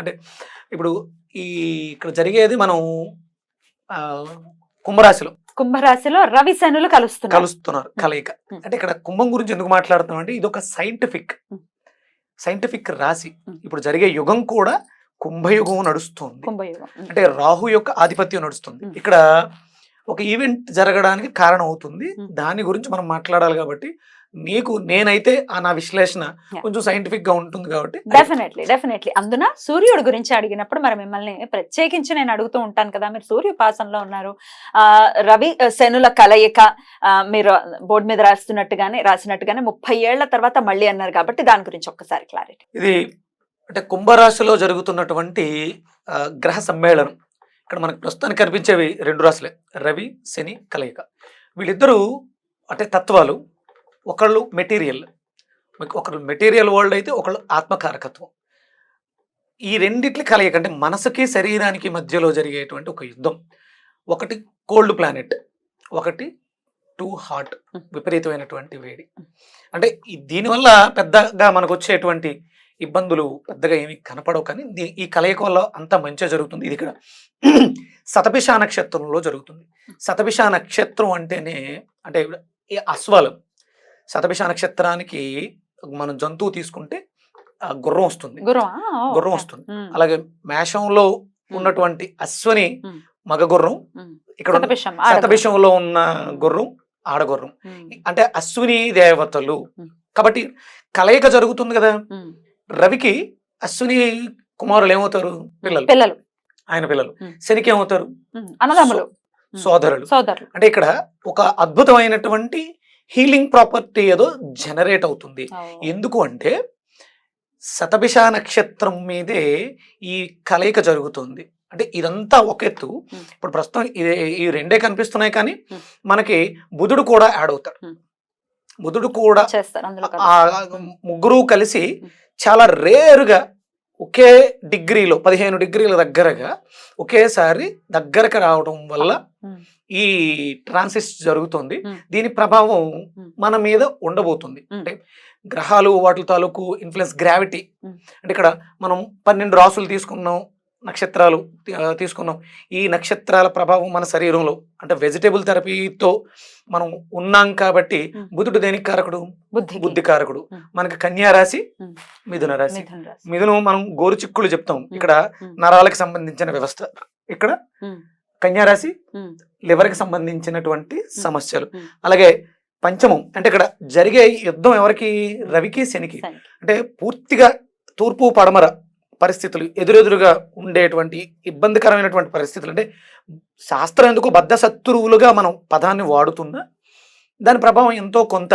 అంటే ఇప్పుడు ఈ ఇక్కడ జరిగేది మనం కుంభరాశిలో కుంభరాశిలో రవి శనులు కలుస్తున్నారు కలుస్తున్నారు కలయిక. అంటే ఇక్కడ కుంభం గురించి ఎందుకు మాట్లాడుతున్నాం అంటే ఇది ఒక సైంటిఫిక్. సైంటిఫిక్ రాశి. ఇప్పుడు జరిగే యుగం కూడా కుంభయుగం నడుస్తుంది. అంటే రాహు యొక్క ఆధిపత్యం నడుస్తుంది. ఇక్కడ ఒక ఈవెంట్ జరగడానికి కారణం అవుతుంది. దాని గురించి మనం మాట్లాడాలి కాబట్టి నీకు నేనైతే ఆ నా విశ్లేషణ. కొంచెం సైంటిఫిక్గా ఉంటుంది కాబట్టి డెఫినెట్లీ డెఫినెట్లీ అందున సూర్యుడు గురించి అడిగినప్పుడు మరి మిమ్మల్ని ప్రత్యేకించి నేను అడుగుతూ ఉంటాను కదా మీరు సూర్యోపాసనలో ఉన్నారు. ఆ రవి శనుల కలయిక మీరు బోర్డు మీద రాస్తున్నట్టుగానే రాసినట్టుగానే ముప్పై ఏళ్ళ తర్వాత మళ్ళీ అన్నారు కాబట్టి దాని గురించి ఒక్కసారి క్లారిటీ ఇది అంటే కుంభరాశిలో జరుగుతున్నటువంటి గ్రహ సమ్మేళనం. ఇక్కడ మనకు ప్రస్తుతానికి కనిపించేవి రెండు రాశులే రవి శని కలయిక. వీళ్ళిద్దరూ అంటే తత్వాలు ఒకళ్ళు మెటీరియల్ ఒకళ్ళు మెటీరియల్ వరల్డ్ అయితే ఒకళ్ళు ఆత్మకారకత్వం. ఈ రెండిట్ల కలయిక అంటే మనసుకి శరీరానికి మధ్యలో జరిగేటువంటి ఒక యుద్ధం. ఒకటి కోల్డ్ ప్లానెట్ ఒకటి టూ హాట్ విపరీతమైనటువంటి వేడి. అంటే దీనివల్ల పెద్దగా మనకు వచ్చేటువంటి ఇబ్బందులు పెద్దగా ఏమి కనపడవు కానీ దీ- ఈ కలయిక వల్ల అంత మంచిగా జరుగుతుంది. ఇది ఇక్కడ శతభిష నక్షత్రంలో జరుగుతుంది. శతభిష నక్షత్రం అంటేనే అంటే ఈ అశ్వాలు శతభిష నక్షత్రానికి మనం జంతువు తీసుకుంటే ఆ గుర్రం వస్తుంది. గురు గుర్రం వస్తుంది. అలాగే మేషంలో ఉన్నటువంటి అశ్వని. మగ గుర్రం ఇక్కడ ఉన్న శతభిషంలో ఉన్న గుర్రం ఆడగుర్రం అంటే అశ్విని దేవతలు. కాబట్టి కలయిక జరుగుతుంది కదా. రవికి అశ్విని కుమారులు ఏమవుతారు? పిల్లలు. పిల్లలు. ఆయన పిల్లలు. శనికి ఏమవుతారు? సోదరులు. సోదరులు. అంటే ఇక్కడ ఒక అద్భుతమైనటువంటి హీలింగ్ ప్రాపర్టీ ఏదో జనరేట్ అవుతుంది. ఎందుకు అంటే శతభిష నక్షత్రం మీదే ఈ కలయిక జరుగుతుంది. అంటే ఇదంతా ఒక ఎత్తు. ఇప్పుడు ప్రస్తుతం ఇది ఈ రెండే కనిపిస్తున్నాయి కానీ. మనకి బుధుడు కూడా యాడ్ అవుతాడు. బుధుడు కూడా ముగ్గురు కలిసి చాలా రేరుగా ఒకే డిగ్రీలో పదిహేను డిగ్రీల దగ్గరగా ఒకేసారి దగ్గరకు రావడం వల్ల ఈ ట్రాన్సిస్ జరుగుతుంది. దీని ప్రభావం. మన మీద ఉండబోతుంది. అంటే గ్రహాలు వాటి తాలూకు ఇన్ఫ్లుయెన్స్ గ్రావిటీ. అంటే ఇక్కడ మనం పన్నెండు రాసులు తీసుకున్నాం నక్షత్రాలు తీసుకున్నాం ఈ నక్షత్రాల ప్రభావం మన శరీరంలో అంటే వెజిటేబుల్ థెరపీతో మనం ఉన్నాం కాబట్టి. బుధుడు దేనికి కారకుడు బుద్ధి బుద్ధి కారకుడు. మనకి కన్యా రాశి. మిథున రాశి మిథున మనం గోరుచిక్కులు చెప్తాం ఇక్కడ. నరాలకు సంబంధించిన వ్యవస్థ ఇక్కడ ఉమ్, కన్యా రాశి ఉమ్, లివర్కి సంబంధించినటువంటి సమస్యలు. అలాగే పంచమం అంటే ఇక్కడ జరిగే యుద్ధం ఎవరికి రవికి శనికి. అంటే పూర్తిగా తూర్పు పడమర పరిస్థితులు ఎదురెదురుగా ఉండేటువంటి ఇబ్బందికరమైనటువంటి పరిస్థితులు అంటే శాస్త్రం ఎందుకు బద్ధ శత్రువులుగా మనం పదాన్ని వాడుతున్నా దాని ప్రభావం ఎంతో కొంత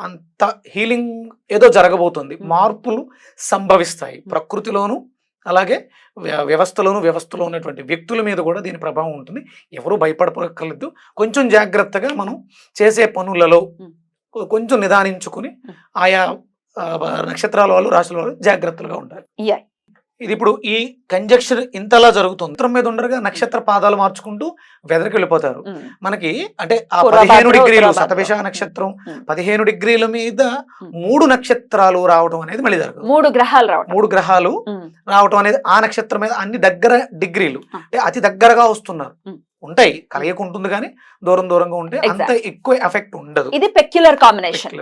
అంత హీలింగ్ ఏదో జరగబోతుంది. మార్పులు సంభవిస్తాయి. ప్రకృతిలోను అలాగే వ్య- వ్యవస్థలోను వ్యవస్థలో ఉన్నటువంటి వ్యక్తుల మీద కూడా దీని ప్రభావం ఉంటుంది. ఎవరు భయపడక్కర్లేదు. కొంచెం జాగ్రత్తగా మనం చేసే పనులలో కొంచెం నిదానించుకుని. ఆయా నక్షత్రాల వాళ్ళు రాశుల వాళ్ళు జాగ్రత్తలుగా ఉండాలి. Yeah. ఇది ఇప్పుడు ఈ కంజక్షన్ ఇంతలా జరుగుతుంది ఉత్తరం మీద ఉండగా నక్షత్ర పాదాలు మార్చుకుంటూ వెదరికి వెళ్ళిపోతారు మనకి అంటే ఆ పదిహేను డిగ్రీలు. శతభిష నక్షత్రం. పదిహేను డిగ్రీల మీద. మూడు నక్షత్రాలు రావడం అనేది మళ్ళీ జరగదు మూడు గ్రహాలు రావడం మూడు గ్రహాలు రావటం అనేది ఆ నక్షత్రం మీద అన్ని దగ్గర డిగ్రీలు. అంటే అతి దగ్గరగా వస్తున్నారు. ఉంటాయి కలయిక ఉంటుంది కానీ దూరం దూరంగా ఉంటే అంత. ఎక్కువ ఎఫెక్ట్ ఉండదు. ఇది పెక్యులర్ కాంబినేషన్.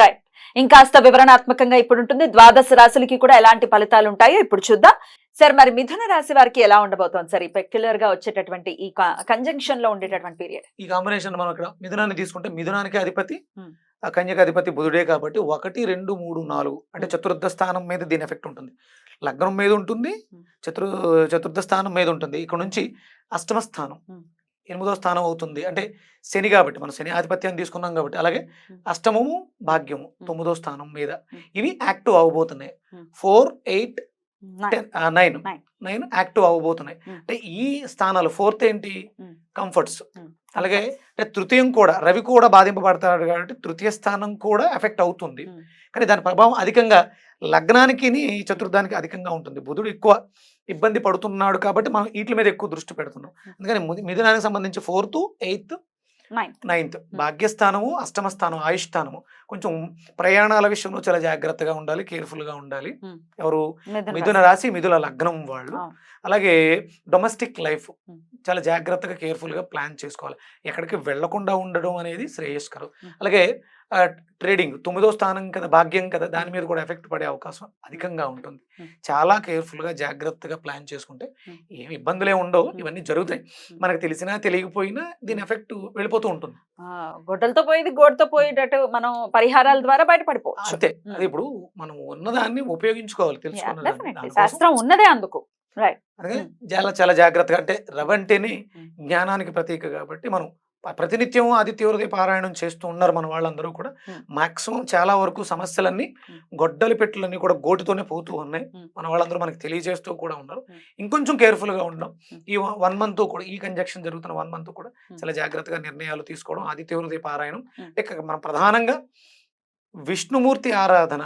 రైట్ ఇంకాస్త వివరణాత్మకంగా ఇప్పుడు ఉంటుంది. ద్వాదశ రాశులకి కూడా ఎలాంటి ఫలితాలు ఉంటాయో ఇప్పుడు చూద్దాం. సార్ మరి మిథున రాశి వారికి ఎలా ఉండబోతోంది సార్ ఈ పెక్యులర్గా వచ్చేటటువంటి ఈ కంజంక్షన్లో ఉండేటటువంటి పీరియడ్ ఈ కాంబినేషన్ మనం ఇక్కడ మిథునాన్ని తీసుకుంటే మిథునానికి అధిపతి Hmm. ఆ కన్యక అధిపతి బుధుడే కాబట్టి ఒకటి రెండు మూడు నాలుగు అంటే చతుర్థ స్థానం మీద దీని ఎఫెక్ట్ ఉంటుంది లగ్నం మీద ఉంటుంది. చతుర్ చతుర్థ స్థానం మీద ఉంటుంది ఇక్కడ నుంచి అష్టమ స్థానం. ఎనిమిదో స్థానం అవుతుంది అంటే శని కాబట్టి మనం శని ఆధిపత్యాన్ని తీసుకున్నాం కాబట్టి అలాగే. అష్టమము భాగ్యము తొమ్మిదో స్థానం మీద. ఇవి యాక్టివ్ అవబోతున్నాయి Hmm. Four eight. Ten nine. Nine active అవ్వబోతున్నాయి. అంటే ఈ స్థానాలు ఫోర్త్ ఏంటి. కంఫర్ట్స్. అలాగే అంటే తృతీయం కూడా రవి కూడా బాధింపబడతాడు కాబట్టి తృతీయ స్థానం కూడా ఎఫెక్ట్ అవుతుంది. కానీ దాని ప్రభావం అధికంగా లగ్నానికి చతుర్థానికి అధికంగా ఉంటుంది బుధుడు ఎక్కువ ఇబ్బంది పడుతున్నాడు కాబట్టి మనం వీటి మీద ఎక్కువ దృష్టి పెడుతున్నాం అందుకని మిథునానికి సంబంధించి ఫోర్త్ ఎయిత్. నైన్త్ భాగ్యస్థానము అష్టమ స్థానం ఆయుష్ స్థానము కొంచెం ప్రయాణాల విషయంలో చాలా జాగ్రత్తగా ఉండాలి కేర్ఫుల్గా ఉండాలి Hmm. ఎవరు మిథున రాశి. మిథున లగ్నం వాళ్ళు. అలాగే డొమెస్టిక్ లైఫ్ Hmm. చాలా జాగ్రత్తగా కేర్ఫుల్గా ప్లాన్ చేసుకోవాలి ఎక్కడికి వెళ్ళకుండా ఉండడం అనేది శ్రేయస్కరం Hmm. అలాగే ట్రేడింగ్ తొమ్మిదో స్థానం కదా భాగ్యం కదా దాని మీద కూడా ఎఫెక్ట్ పడే అవకాశం అధికంగా ఉంటుంది. చాలా కేర్ఫుల్గా జాగ్రత్తగా ప్లాన్ చేసుకుంటే. ఏం ఇబ్బందులే ఉండవు. ఇవన్నీ జరుగుతాయి. మనకు తెలిసినా తెలియకపోయినా దీని ఎఫెక్ట్ వెళ్ళిపోతూ ఉంటుంది. గొడ్డలతో పోయేది గోడతో పోయేటట్టు మనం పరిహారాల ద్వారా బయటపడిపోవచ్చు. అంతే. అది ఇప్పుడు మనం ఉన్నదాన్ని ఉపయోగించుకోవాలి దానికోసం శాస్త్రం ఉన్నదే అందుకు. చాలా చాలా జాగ్రత్తగా అంటే రవంటేనే. జ్ఞానానికి ప్రతీక కాబట్టి మనం ప్రతినిత్యం ఆదిత్య హృదయ పారాయణం చేస్తూ ఉన్నారు మన వాళ్ళందరూ కూడా. మాక్సిమం చాలా వరకు సమస్యలన్నీ. గొడ్డలి పెట్టులన్నీ కూడా గోటితోనే పోతూ ఉన్నాయి. మన వాళ్ళందరూ మనకి తెలియజేస్తూ కూడా ఉన్నారు. ఇంకొంచెం కేర్ఫుల్గా ఉండడం. ఈ వన్ మంత్ కూడా ఈ కంజక్షన్ జరుగుతున్న వన్ మంత్ కూడా. చాలా జాగ్రత్తగా నిర్ణయాలు తీసుకోవడం ఆదిత్య హృదయ పారాయణం. అంటే ఇక మనం ప్రధానంగా విష్ణుమూర్తి ఆరాధన.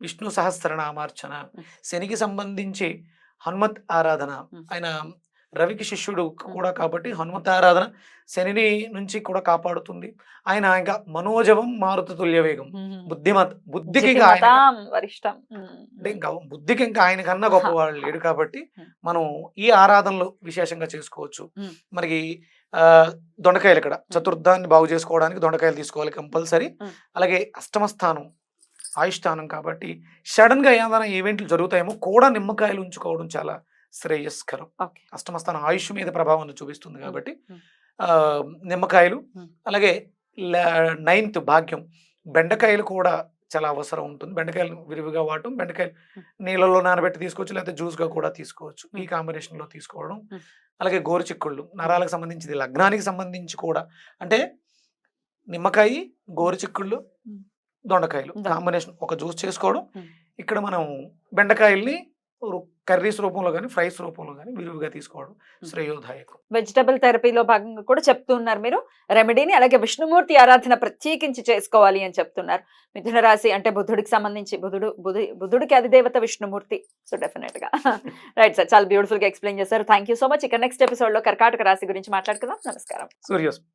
విష్ణు సహస్రనామార్చన. శనికి సంబంధించి హనుమత్ ఆరాధన. ఆయన రవికి శిష్యుడు కూడా కాబట్టి హనుమత్ ఆరాధన శనిని నుంచి కూడా కాపాడుతుంది. ఆయన ఇంకా మనోజవం మారుత తుల్య వేగం బుద్ధిమత్ బుద్ధికి ఇంకా వరిష్టం. అంటే ఇంకా బుద్ధికి ఇంకా ఆయన కన్నా గొప్పవాళ్ళు లేడు కాబట్టి. మనం ఈ ఆరాధనలు విశేషంగా చేసుకోవచ్చు. మనకి ఆ దొండకాయలు ఇక్కడ. చతుర్థాన్ని బాగు చేసుకోవడానికి దొండకాయలు తీసుకోవాలి కంపల్సరీ. అలాగే అష్టమ స్థానం ఆయుష్ స్థానం కాబట్టి సడన్గా ఏదైనా ఈవెంట్లు జరుగుతాయేమో కూడా నిమ్మకాయలు ఉంచుకోవడం చాలా శ్రేయస్కరం ఓకే అష్టమ స్థానం ఆయుష్ మీద ప్రభావం చూపిస్తుంది కాబట్టి నిమ్మకాయలు. అలాగే నైన్త్ భాగ్యం బెండకాయలు కూడా చాలా అవసరం ఉంటుంది బెండకాయలు విరివిగా వాడటం బెండకాయలు. నీళ్ళలో నానబెట్టి తీసుకోవచ్చు లేకపోతే జ్యూస్గా కూడా తీసుకోవచ్చు ఈ Hmm. కాంబినేషన్లో తీసుకోవడం. అలాగే గోరుచిక్కుళ్ళు నరాలకు సంబంధించింది లగ్నానికి సంబంధించి కూడా అంటే నిమ్మకాయ గోరుచిక్కుళ్ళు. దొండకాయలు దొండ- కాంబినేషన్ ఒక జ్యూస్ చేసుకోవడం. ఇక్కడ మనం బెండకాయల్ని కర్రీస్ రూపంలో కానీ ఫ్రైస్ రూపంలో కానీ విరివిగా తీసుకోవడం శ్రేయోదాయకం. వెజిటబుల్ థెరపీలో భాగంగా కూడా చెప్తూ ఉన్నారు మీరు. రెమెడీని అలాగే విష్ణుమూర్తి ఆరాధన ప్రత్యేకించి చేసుకోవాలి అని చెప్తున్నారు. మిథున రాశి అంటే బుద్ధుడికి సంబంధించి బుధుడు బుధి బుధుడికి అధిదేవత విష్ణుమూర్తి. సో డెఫినెట్గా. రైట్ సార్ చాలా బ్యూటిఫుల్గా ఎక్స్ప్లెయిన్ చేశారు. థ్యాంక్ యూ సో మచ్ ఇక నెక్స్ట్ ఎపిసోడ్లో కర్కాటక రాశి గురించి మాట్లాడుకుందాం. నమస్కారం. సూర్యోస్